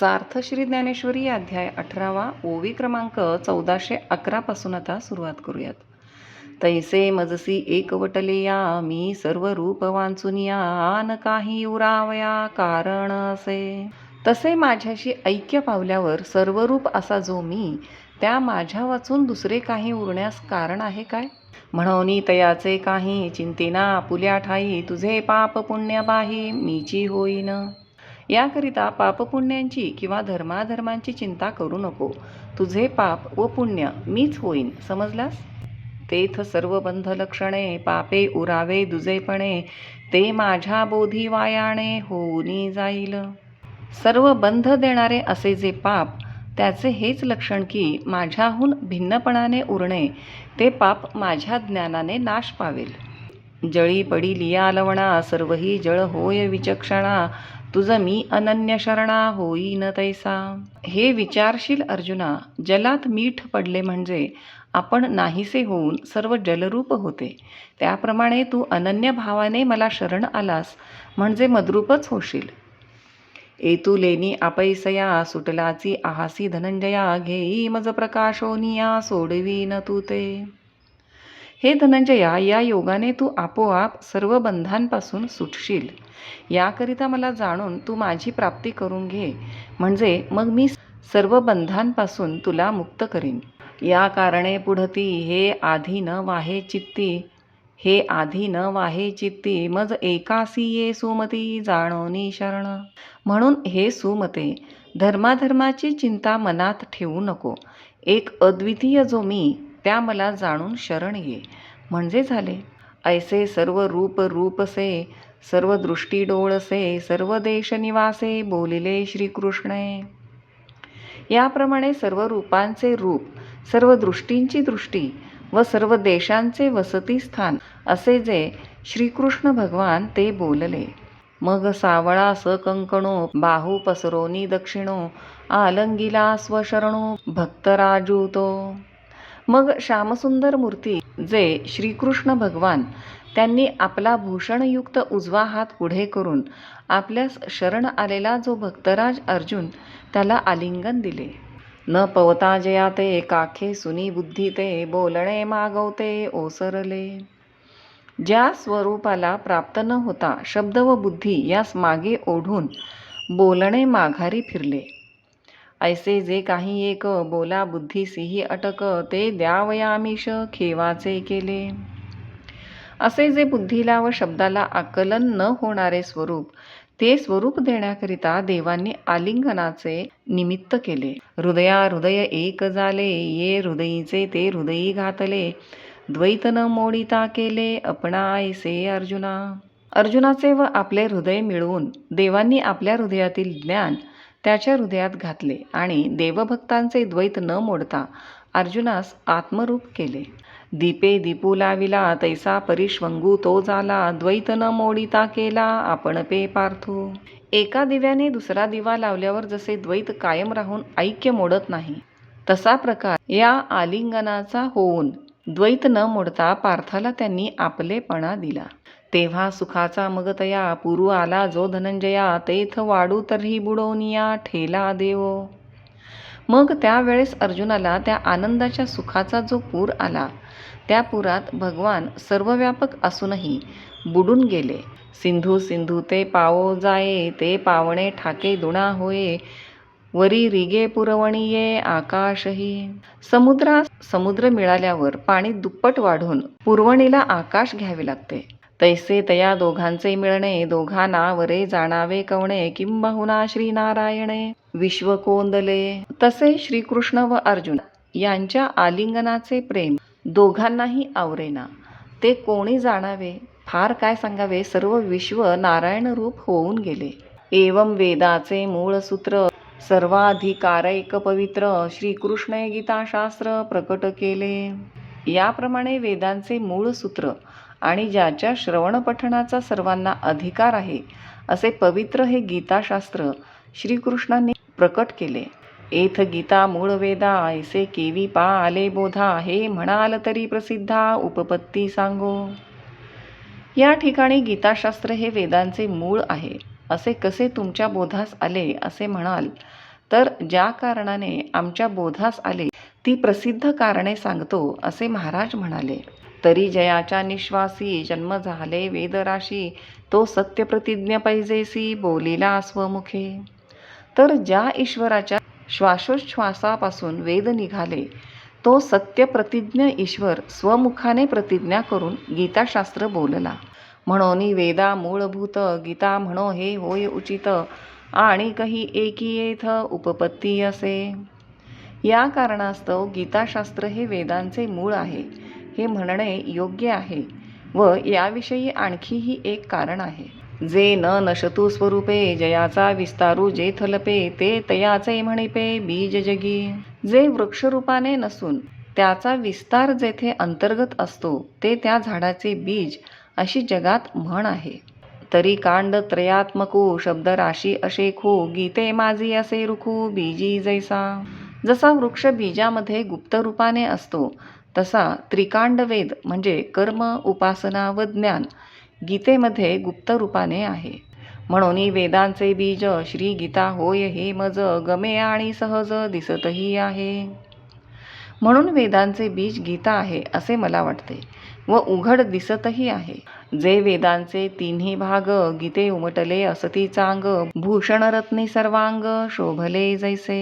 सार्थ श्री ज्ञानेश्वरी अध्याय अठरावा ओवी क्रमांक चौदाशे अकरापासून आता सुरुवात करूयात. तैसे मजसी एकवटले या मी सर्व रूप वांचून या आन काही उरावया कारण असे तसे माझ्याशी ऐक्य पावल्यावर सर्वरूप असा जो मी त्या माझ्या वाचून दुसरे काही उरण्यास कारण आहे काय? म्हणून तयाचे काही चिंतेना आपुल्या ठाई तुझे पाप पुण्य बाही मीची होईन. याकरिता पापपुण्यांची किंवा धर्माधर्मांची चिंता करू नको. तुझे पाप व पुण्य मीच होईन समजलास? तेथ सर्व बंध लक्षणे पापे उरावे दुजेपणे ते माझ्या बोधी वायाणे होऊनी जाईल. सर्व बंध देणारे असे जे पाप त्याचे हेच लक्षण की माझ्याहून भिन्नपणाने उरणे ते पाप माझ्या ज्ञानाने नाश पावेल. जळी पडी लिया लवणा सर्वही जळ होय विचक्षणा तुझ मी अनन्य शरणा होईन तैसा. हे विचारशील अर्जुना जलात मीठ पडले म्हणजे आपण नाहीसे होऊन सर्व जलरूप होते. त्याप्रमाणे तू अनन्य भावाने मला शरण आलास म्हणजे मद्रूपच होशील. एतू लेनी अपैसया सुटलाची आहासी धनंजया घेई मज प्रकाशोनिया सोडवी न तू ते. हे धनंजया या योगाने तू आपोआप सर्व बंधांपासून सुटशील. याकरिता मला जाणून तू माझी प्राप्ती करून घे. म्हणजे मग मी सर्व बंधांपासून तुला मुक्त करीन. या कारणे पुढती हे आधी न वाहे चित्ती हे आधी न वाहे चित्ती मज एकासी ये सुमती जाणोनी शरण. म्हणून हे सुमते धर्माधर्माची चिंता मनात ठेवू नको. एक अद्वितीय जो मी त्या मला जाणून शरण ये. म्हणजे झाले. ऐसे सर्व रूप रूपसे सर्व दृष्टी डोळसे सर्व देश निवासे बोलिले श्रीकृष्णे. याप्रमाणे सर्व रूपांचे रूप सर्व दृष्टींची दृष्टी व सर्व देशांचे वसतीस्थान असे जे श्रीकृष्ण भगवान ते बोलले. मग सावळा सकंकणो बाहू पसरोनी दक्षिणो आलंगिला स्वशरणो भक्तराजूतो. मग श्यामसुंदर मूर्ती जे श्रीकृष्ण भगवान त्यांनी आपला भूषणयुक्त उजवा हात पुढे करून आपल्यास शरण आलेला जो भक्तराज अर्जुन त्याला आलिंगन दिले. न पवता जया ते काखे सुनी बुद्धी ते बोलणे मागवते ओसरले. ज्या स्वरूपाला प्राप्त न होता शब्द व बुद्धी यास मागे ओढून बोलणे माघारी फिरले. ऐसे जे काही एक बोला बुद्धीसीही अटक ते द्यावयामिष खेवाचे केले. असे जे बुद्धीला व शब्दाला आकलन न होणारे स्वरूप ते स्वरूप देण्याकरिता देवांनी आलिंगनाचे निमित्त केले. हृदया हृदय एक झाले ये हृदयीचे ते हृदयी घातले. द्वैत न मोडिता केले अपणायसे अर्जुना. अर्जुनाचे व आपले हृदय मिळवून देवांनी आपल्या हृदयातील ज्ञान त्याच्या हृदयात घातले आणि देवभक्तांचे द्वैत न मोडता अर्जुनास आत्मरूप केले. दीपे दीपू लाविला तैसा परिश्वंगू तो झाला द्वैत न मोडिता केला आपण पे पार्थू. एका दिव्याने दुसरा दिवा लावल्यावर जसे द्वैत कायम राहून ऐक्य मोडत नाही तसा प्रकार या आलिंगनाचा होऊन द्वैत न मोडता पार्थाला त्यांनी आपलेपणा दिला. तेव्हा सुखाचा मगतया पुरू आला जो धनंजया तेथ वाढू तरी बुडोनिया ठेला देवो. मग त्यावेळेस अर्जुनाला त्या आनंदाच्या सुखाचा जो पूर आला त्या पुरात भगवान सर्वव्यापक असूनही बुडून गेले. सिंधू सिंधू ते पावो जाये ते पावणे ठाके दुणा होये वरी रिगे पुरवणीये आकाशही. समुद्रास समुद्र मिळाल्यावर पाणी दुप्पट वाढून पुरवणीला आकाश घ्यावे लागते. तैसे तया दोघांचे मिळणे दोघांना वरे जाणावे कवणे किंबहुना श्रीनारायणे. विश्व कोंदले तसे श्रीकृष्ण व अर्जुन यांच्या आलिंगनाचे प्रेम दोघांनाही आवरेना. ते कोणी जाणावे? फार काय सांगावे? सर्व विश्व नारायण रूप होऊन गेले. एवं वेदाचे मूळ सूत्र सर्वाधिकारैक पवित्र श्रीकृष्ण गीताशास्त्र प्रकट केले. याप्रमाणे वेदांचे मूळ सूत्र आणि ज्याच्या श्रवणपठणाचा सर्वांना अधिकार आहे असे पवित्र हे गीताशास्त्र श्रीकृष्णांनी प्रकट केले. एथ गीता मूळ वेदा ऐसे केवी पा आले बोधा हे म्हणाल तरी प्रसिद्धा उपपत्ती सांगो. या ठिकाणी गीताशास्त्र हे वेदांचे मूळ आहे असे कसे तुमच्या बोधास आले असे म्हणाल तर ज्या कारणाने आमच्या बोधास आले ती प्रसिद्ध कारणे सांगतो असे महाराज म्हणाले. तरी जयाच्या निश्वासी जन्म झाले वेदराशी तो सत्यप्रतिज्ञ पैजेसी बोलिला स्वमुखे. तर ज्या ईश्वराच्या श्वासोच्छ्वासापासून वेद निघाले तो सत्यप्रतिज्ञ ईश्वर स्वमुखाने प्रतिज्ञा करून गीताशास्त्र बोलला. म्हणून वेदा मूळभूत गीता म्हणो हे होय उचित आणि काही एकी येथ उपपत्ती असे. या कारणास्तव गीताशास्त्र हे वेदांचे मूळ आहे हे म्हणणे योग्य आहे व याविषयी आणखीही एक कारण आहे. जे न नशतू स्वरूपे जयाचा विस्तारू जे थलपे ते तयाचे म्हणिपे बीज जगी. जे वृक्षरूपाने नसून त्याचा विस्तार जेथे अंतर्गत असतो ते त्या झाडाचे बीज अशी जगात म्हण आहे. तरी कांड त्रयात्मको शब्दराशी अशेखो गीते माझी असे रुखू बीजी जैसा. जसा वृक्ष बीजामध्ये गुप्त रूपाने असतो तसा त्रिकांड वेद म्हणजे कर्म उपासना व ज्ञान गीतेमध्ये गुप्त रूपाने आहे. म्हणून वेदांचे बीज श्री गीता होय हे मज गमे आणि सहज दिसतही आहे. म्हणून वेदांचे बीज गीता आहे असे मला वाटते व उघड दिसतही आहे. जे वेदांचे तिन्ही भाग गीते उमटले असती चांग भूषणरत्नी सर्वांग शोभले जैसे.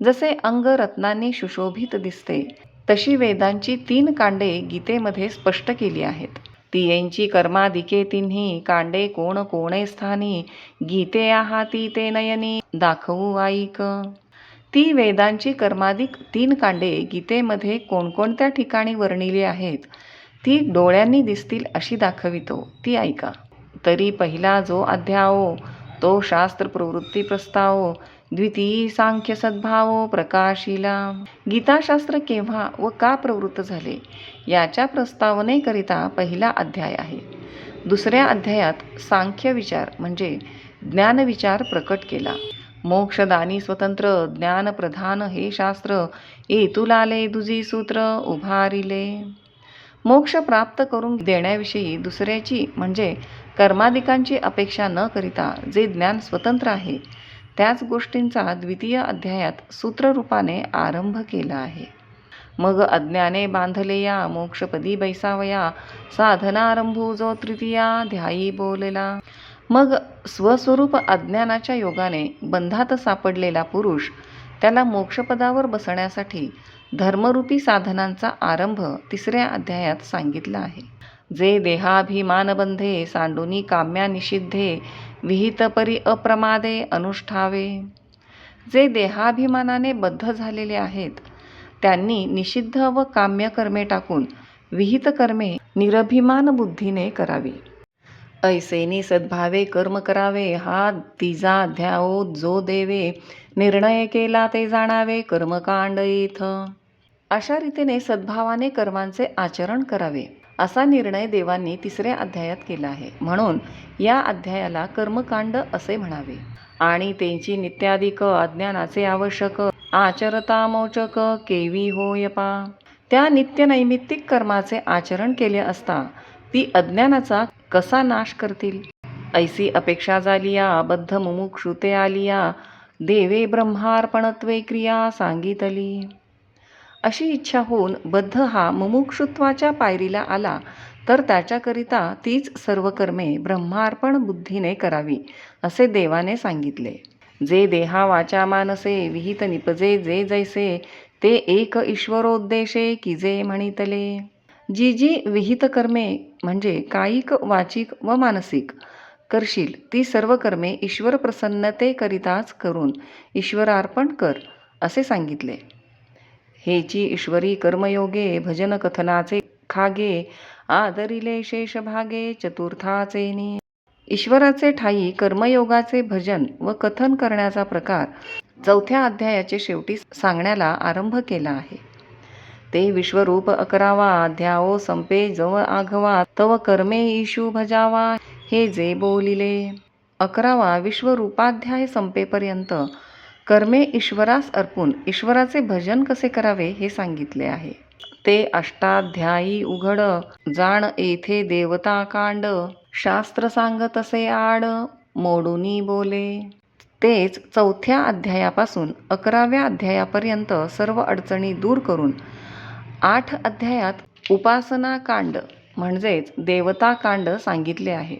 जसे अंग रत्नांनी सुशोभित दिसते तशी वेदांची तीन कांडे गीतेमध्ये स्पष्ट केली आहेत. तियेंची कर्मादिके तिन्ही कांडे कोण कोणे स्थानी गीते आहाती ते नयनी दाखवू ऐक ती वेदांची कर्मादिक तीन कांडे गीतेमध्ये कोणकोणत्या ठिकाणी वर्णिली आहेत? ती डोळ्यांनी दिसतील अशी दाखवितो. ती ऐका. तरी पहिला जो अध्यायो तो शास्त्र प्रवृत्ती प्रस्ताव द्वितीय सांख्य सद्भावो प्रकाशिला. गीताशास्त्र केव्हा व का प्रवृत्त झाले? याच्या प्रस्तावनेकरिता पहिला अध्याय आहे. दुसऱ्या अध्यायात सांख्य विचार म्हणजे ज्ञानविचार प्रकट केला. मोक्षदानी स्वतंत्र ज्ञानप्रधान हे शास्त्र एतुलाले दुजी सूत्र उभारिले. मोक्ष प्राप्त करून देण्याविषयी दुसऱ्याची म्हणजे कर्माधिकांची अपेक्षा न करिता जे ज्ञान स्वतंत्र आहे त्याच गोष्टींचा द्वितीय अध्यायात सूत्ररूपाने आरंभ केला आहे. मग अज्ञाने बांधले या मोक्षपदी बैसावया साधनारंभू जो तृतीया ध्यायी बोलला. मग स्वस्वरूप अज्ञानाच्या योगाने बंधात सापडलेला पुरुष त्याला मोक्षपदावर बसण्यासाठी धर्मरूपी साधनांचा आरंभ तिसऱ्या अध्यायात सांगितला आहे. जे देहाभिमानबंधे सांडुनी काम्या निषिद्धे विहितपरी अप्रमादे अनुष्ठावे. जे देहाभिमानाने बद्ध झालेले आहेत त्यांनी निषिद्ध व काम्य कर्मे टाकून विहित कर्मे निरभिमान बुद्धीने करावी. ऐसेनी सद्भावे कर्म करावे हा तिजा ध्याओ जो देवे निर्णय केला ते जाणावे कर्मकांड इथं अशा रीतीने सद्भावाने कर्मांचे आचरण करावे असा निर्णय देवांनी तिसऱ्या अध्यायात केला आहे. म्हणून या अध्यायाला कर्मकांड असे म्हणावे. आणि त्यांची नित्याधिक अज्ञानाचे आवश्यक आचरता मोचक केवी होयपा. त्या नित्यनैमित्तिक कर्माचे आचरण केले असता ती अज्ञानाचा कसा नाश करतील? ऐसी अपेक्षा झालिया बद्ध मुमुक्षुते आलिया देवे ब्रह्मार्पणत्वे क्रिया सांगितली. अशी इच्छा होऊन बद्ध हा मुमुक्षुत्वाच्या पायरीला आला तर त्याच्याकरिता तीच सर्व कर्मे ब्रह्मार्पण बुद्धीने करावी असे देवाने सांगितले. जे देहा वाचा मानसे विहित निपजे जे जैसे ते एक ईश्वरोद्देशे की जे म्हणितले. जी जी विहित कर्मे म्हणजे कायिक वाचिक व मानसिक करशील ती सर्व कर्मे ईश्वर प्रसन्नतेकरिताच करून ईश्वरार्पण कर असे सांगितले. हेची ईश्वरी कर्मयोगे भजन कथनाचे खागे आदरिले शेष भागे चतुर्थाचेनी ईश्वराचे ठाई कर्मयोगाचे भजन व कथन करण्याचा प्रकार चौथ्या अध्यायाचे शेवटी सांगण्याला आरंभ केला आहे. ते विश्वरूप अकरावा ध्याओ संपे जव आघवा तव कर्मे ईशू भजावा हे जे बोलिले. अकरावा विश्वरूपाध्याय संपेपर्यंत कर्मे ईश्वरास अर्पून ईश्वराचे भजन कसे करावे हे सांगितले आहे. ते अष्टाध्यायी उघड जाण येथे देवता कांड शास्त्र सांग तसे आड मोडूनी बोले. तेच चौथ्या अध्यायापासून अकराव्या अध्यायापर्यंत सर्व अडचणी दूर करून आठ अध्यायात उपासना कांड म्हणजेच देवता कांड सांगितले आहे.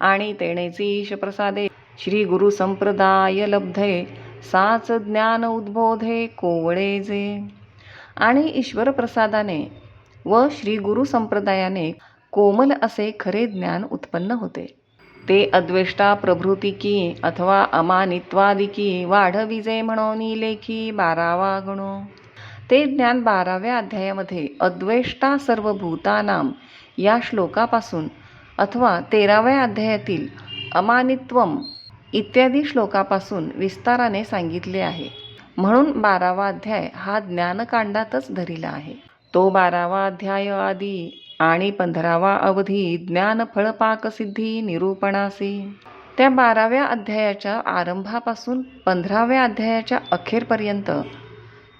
आणि तेणेची ईशप्रसादे श्री गुरु संप्रदाय लब्धे साच ज्ञान उद्बोधे कोवळे जे आणि ईश्वरप्रसादाने व श्री गुरु संप्रदायाने कोमल असे खरे ज्ञान उत्पन्न होते. ते अद्वेष्टा प्रभृतिकी अथवा अमानित्वादिकी वाढविजे म्हणून लेखी बारावा गणो. ते ज्ञान बाराव्या अध्यायामध्ये अद्वेष्टा सर्व भूतानाम या श्लोकापासून अथवा तेराव्या अध्यायातील अमानित्वम इत्यादी श्लोकापासून विस्ताराने सांगितले आहे. म्हणून बारावा अध्याय हा ज्ञानकांडातच धरिला आहे. तो बारावा अध्याय आदी आणि पंधरावा अवधी ज्ञान फळपाकसिद्धी निरूपणासी. त्या बाराव्या अध्यायाच्या आरंभापासून पंधराव्या अध्यायाच्या अखेरपर्यंत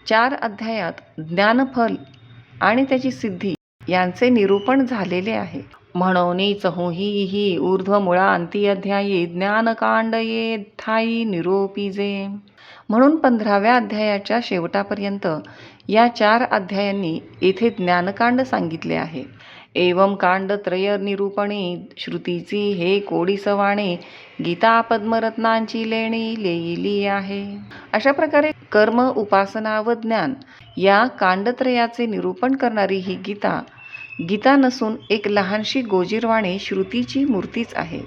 चार अध्यायात ज्ञानफल आणि त्याची सिद्धी यांचे निरूपण झालेले आहे. म्हणोनी चहुही ही ऊर्ध्वमुळा अंती अध्यायी ज्ञानकांड ये थाई निरोपीजे. म्हणून पंधराव्या अध्यायाच्या शेवटापर्यंत या चार अध्यायांनी येथे ज्ञानकांड सांगितले आहे. एवं कांडत्रय निरूपणी श्रुतीची हे कोडीसवाणे गीता पद्मरत्नांची लेणी लेईली आहे. अशा प्रकारे कर्म उपासना व ज्ञान या कांडत्रयाचे निरूपण करणारी ही गीता गीता नसून एक लहानशी गोजीरवाणी श्रुतीची मूर्तीच आहे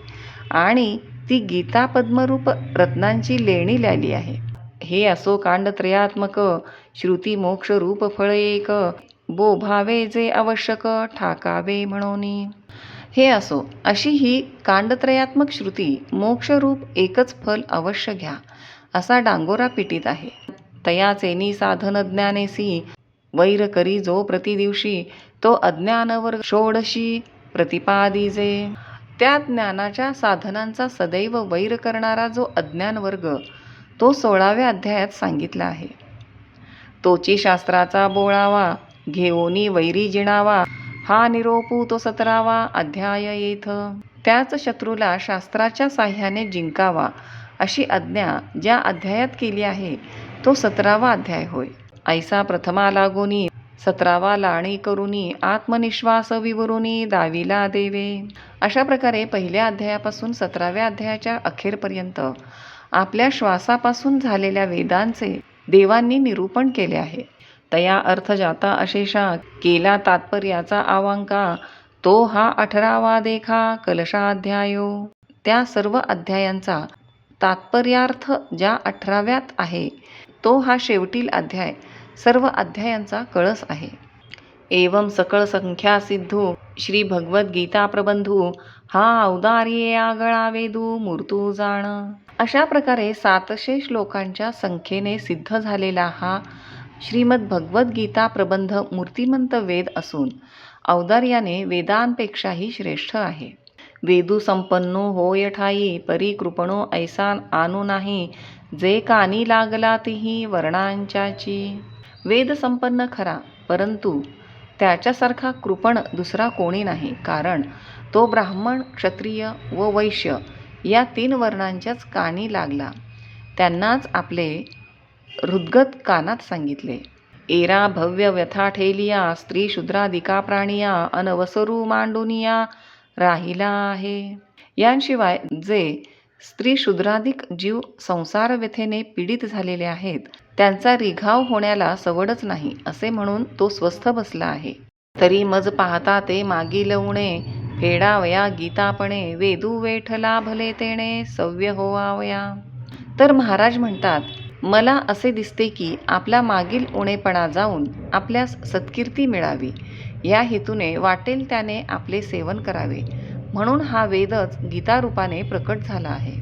आणि ती गीता पद्मरूप रत्नांची लेणी लिहिली आहे. हे असो कांडत्रयात्मक श्रुती मोक्ष रूप फळ एक बोभावे जे आवश्यक ठाकावे म्हणून. हे असो अशी ही कांडत्रयात्मक श्रुती मोक्षरूप एकच फल अवश्य घ्या असा डांगोरा पिटीत आहे. तयाचेनी साधन ज्ञानेसी. वैर करी जो प्रतिदिवशी तो अज्ञानवर षोडशी प्रतिपादिजे. त्या ज्ञानाच्या साधनांचा सदैव वैर करणारा जो अज्ञान वर्ग तो सोळाव्या अध्यायात सांगितला आहे. तोची शास्त्राचा बोळावा घेऊनी वैरी जिणावा हा निरोपू तो सतरावा अध्याय येथ. त्याच शत्रूला शास्त्राच्या साह्याने जिंकावा अशी आज्ञा ज्या अध्यायात केली आहे तो सतरावा अध्याय होय. ऐसा प्रथमा लागोनी सतरावा लाणी करुनी आत्मनिश्वास विवरुनी दाविला देवे. अशा प्रकारे पहिल्या अध्यायापासून सतराव्या अध्यायाच्या अखेरपर्यंत आपल्या श्वासापासून झालेल्या वेदांचे देवांनी निरूपण केले आहे. तया अर्थ जाता अशेषा केला तात्पर्याचा आवांका तो हा अठरावा देखा कलशाध्यायो. त्या सर्व अध्यायांचा तात्पर्यार्थ ज्या अठराव्यात आहे तो हा शेवटील अध्याय. सर्व अध्यायांचा कळस आहे. एवं सकळ संख्या सिद्धू श्री भगवद्गीता प्रबंधू हा औदार्ये आगळा वेदू मूर्तू जाण. अशा प्रकारे सातशे श्लोकांच्या संख्येने सिद्ध झालेला हा श्रीमद भगवद्गीता प्रबंध मूर्तिमंत वेद असून औदार्याने वेदांपेक्षाही श्रेष्ठ आहे. वेदू संपन्नो होय ठाई परी कृपणो ऐसा आणू नाही. जे कानी लागला तीही वर्णांच्याची. वेद संपन्न खरा परंतु त्याच्यासारखा कृपण दुसरा कोणी नाही. कारण तो ब्राह्मण क्षत्रिय व वैश्य या तीन वर्णांच्याच कानी लागला. त्यांनाच आपले हृद्गत कानात सांगितले. एरा भव्य व्यथा ठेलिया स्त्री शूद्रादिका प्राणिया अनवसरू मांडुनिया राहिला आहे. यांशिवाय जे स्त्री शूद्राधिक जीव संसार व्यथेने पीडित झालेले आहेत त्यांचा रिघाव होण्याला सवडच नाही असे म्हणून तो स्वस्थ बसला आहे. तरी मज पाहता ते मागील उणे फेडावया गीतापणे वेदू वेठला भले तेणे सव्य होवावया. तर महाराज म्हणतात मला असे दिसते की आपला मागील उणेपणा जाऊन आपल्यास सत्कीर्ती मिळावी. या हेतूने वाटेल त्याने आपले सेवन करावे. म्हणून हा वेदच गीतारूपाने प्रकट झाला आहे.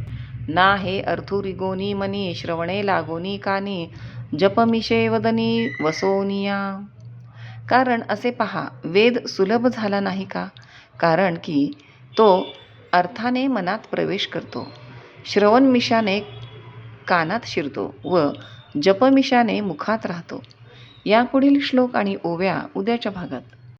ना हे अर्थुरिगोनी मनी श्रवणे लागोनी कानी जपमिशे वदनी वसोनिया. कारण असे पहा वेद सुलभ झाला नाही का? कारण की तो अर्थाने मनात प्रवेश करतो. श्रवणमिशाने कानात शिरतो व जपमिशाने मुखात राहतो. यापुढील श्लोक आणि ओव्या उद्याच्या भागात.